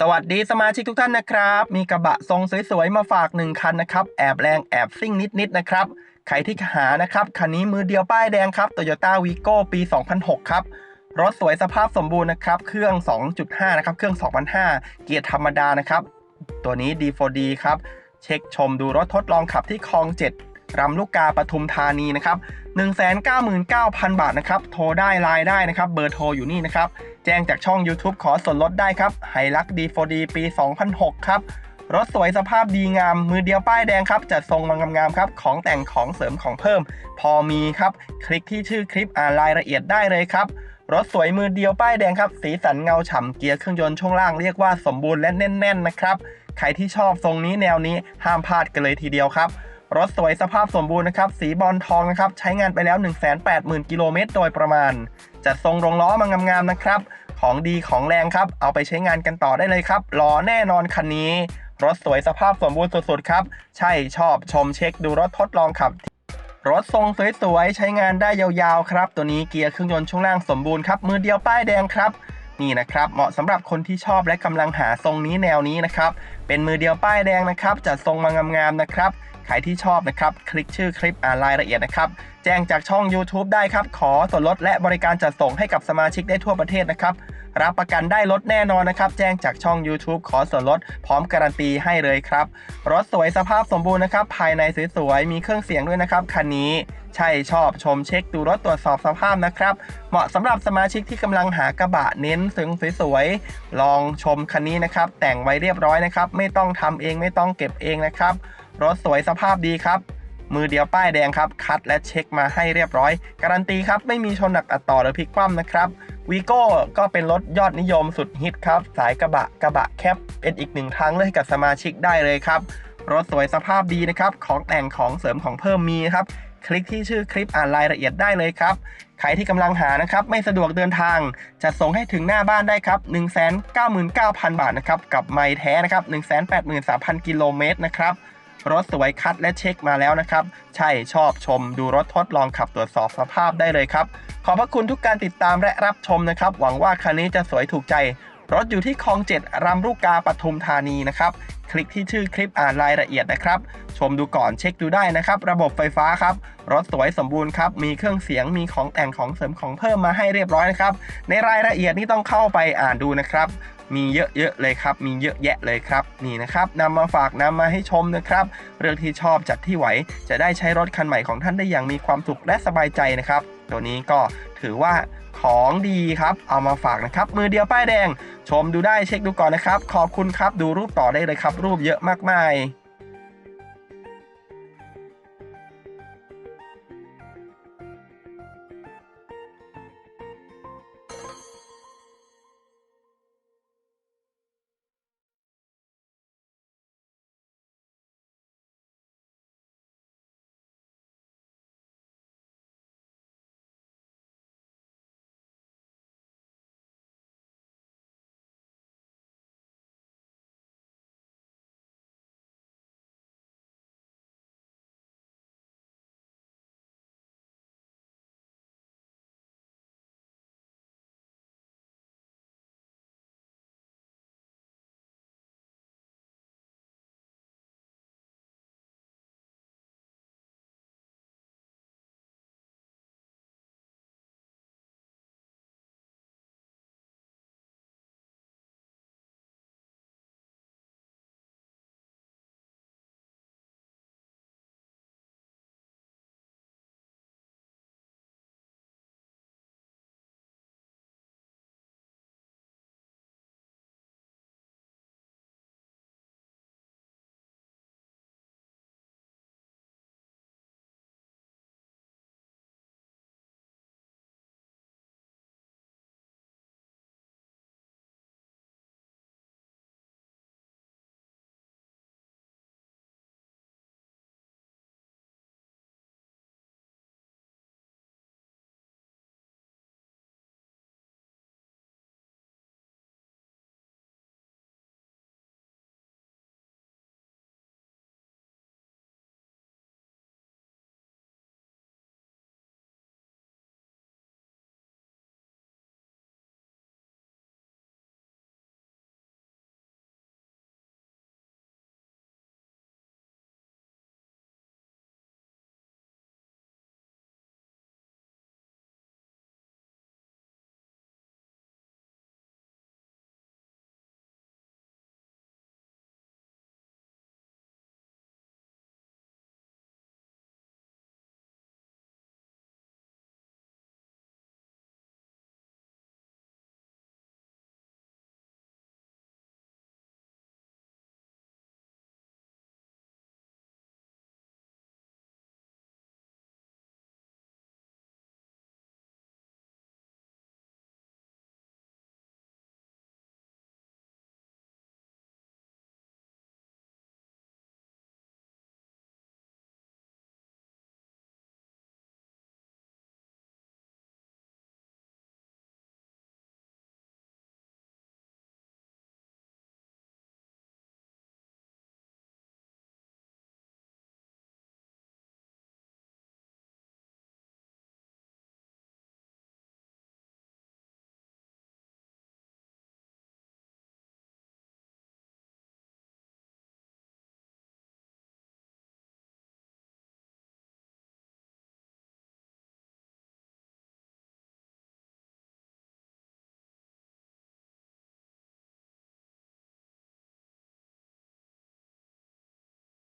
สวัสดีสมาชิกทุกท่านนะครับ มีกระบะทรงสวยๆมาฝาก 1 คันนะครับ แอบแรงแอบซิ่งนิดๆนะครับ ใครที่หานะครับ คันนี้มือเดียวป้ายแดงครับ Toyota Vigo ปี 2006 ครับ รถสวยสภาพสมบูรณ์นะครับ เครื่อง 2.5 นะครับ เครื่อง 2005 เกียร์ธรรมดานะครับ ตัวนี้ D4D ครับ เช็คชมดูรถทดลองขับที่คลอง 7 รำลูกกาปทุมธานีนะครับ199,000 บาทนะครับ โทรได้ไลน์ได้นะครับ เบอร์โทรอยู่นี่นะครับ แจ้งจากช่อง YouTube ขอส่วนลดได้ครับไฮลัก D4D ปี 2006 ครับ รถสวยสภาพดีงาม มือเดียวป้ายแดงครับ จัดทรงมางามๆครับ ของแต่งของเสริมของเพิ่ม พอมีครับ คลิกที่ชื่อคลิปอ่านรายละเอียดได้เลยครับ รถสวยมือเดียวป้ายแดงครับ สีสันเงาฉ่ำเกียร์เครื่องยนต์ช่วงล่างเรียกว่าสมบูรณ์และแน่น ๆ นะครับ ใครที่ชอบทรงนี้แนวนี้ห้ามพลาดกันเลยทีเดียวครับ รถสวยสภาพสมบูรณ์นะครับ สีบอลทองนะครับ ใช้งานไปแล้ว 180,000 กิโลเมตรโดยประมาณ จัดทรงรองล้อมางามๆนะครับ ของดีของแรงครับ เอาไปใช้งานกันต่อได้เลยครับล้อแน่นอนคันนี้ รถสวยสภาพสมบูรณ์สุดๆครับ ใช่ชอบชมเช็คดูรถทดลองขับ รถทรงสวยๆใช้งานได้ยาวๆครับ ตัวนี้เกียร์เครื่องยนต์ช่วงล่างสมบูรณ์ครับ มือเดียวป้ายแดงครับนี่นะครับ เหมาะสำหรับคนที่ชอบและกำลังหาทรงนี้แนวนี้นะครับ เป็นมือเดียวป้ายแดงนะครับ จัดทรงมางามๆนะครับ ใครที่ชอบนะครับ คลิกชื่อคลิปอ่านรายละเอียดนะครับ แจ้งจากช่อง YouTube ได้ครับ ขอส่วนลดและบริการจัดส่งให้กับสมาชิกได้ทั่วประเทศนะครับรับประกันได้ลดแน่นอนนะครับ แจ้งจากช่อง YouTube ขอส่วนลดพร้อมการันตีให้เลยครับ รถสวยสภาพสมบูรณ์นะครับ ภายในสวยๆ มีเครื่องเสียงด้วยนะครับคันนี้ ใช่ชอบชมเช็คดูรถตรวจสอบสภาพนะครับ เหมาะสำหรับสมาชิกที่กำลังหากระบะเน้นซึ้งสวยๆ ลองชมคันนี้นะครับ แต่งไว้เรียบร้อยนะครับ ไม่ต้องทำเองไม่ต้องเก็บเองนะครับ รถสวยสภาพดีครับ มือเดียวป้ายแดงครับ คัดและเช็คมาให้เรียบร้อย การันตีครับ ไม่มีชนหนักอัดต่อหรือพลิกคว่ำนะครับวีโก้ก็เป็นรถยอดนิยมสุดฮิตครับ สายกระบะกระบะแคปเป็นอีกหนึ่งทางเลือกให้กับสมาชิกได้เลยครับ รถสวยสภาพดีนะครับ ของแต่งของเสริมของเพิ่มมีครับ คลิกที่ชื่อคลิปอ่านรายละเอียดได้เลยครับใครที่กำลังหานะครับ ไม่สะดวกเดินทาง จะส่งให้ถึงหน้าบ้านได้ครับ 199,000 บาทนะครับ กับไม้แท้นะครับ 183,000 กิโลเมตรนะครับ รถสวยคัดและเช็คมาแล้วนะครับ ใช่ชอบชม ดูรถทดลองขับตรวจสอบสภาพได้เลยครับ ขอบพระคุณทุกการติดตามและรับชมนะครับ หวังว่าคันนี้จะสวยถูกใจ รถอยู่ที่คลองเจ็ดรำลูกกาปทุมธานีนะครับคลิกที่ชื่อคลิปอ่านรายละเอียดนะครับ ชมดูก่อนเช็คดูได้นะครับ ระบบไฟฟ้าครับ รถสวยสมบูรณ์ครับ มีเครื่องเสียง มีของแต่งของเสริมของเพิ่มมาให้เรียบร้อยนะครับ ในรายละเอียดนี่ต้องเข้าไปอ่านดูนะครับ มีเยอะๆเลยครับ มีเยอะแยะเลยครับ นี่นะครับนำมาฝากนำมาให้ชมนะครับ เรื่องที่ชอบจัดที่ไหว จะได้ใช้รถคันใหม่ของท่านได้อย่างมีความสุขและสบายใจนะครับ ตัวนี้ก็ถือว่าของดีครับ เอามาฝากนะครับ มือเดียวป้ายแดง ชมดูได้เช็คดูก่อนนะครับ ขอบคุณครับ ดูรูปต่อได้เลยครับ รูปเยอะมากมาย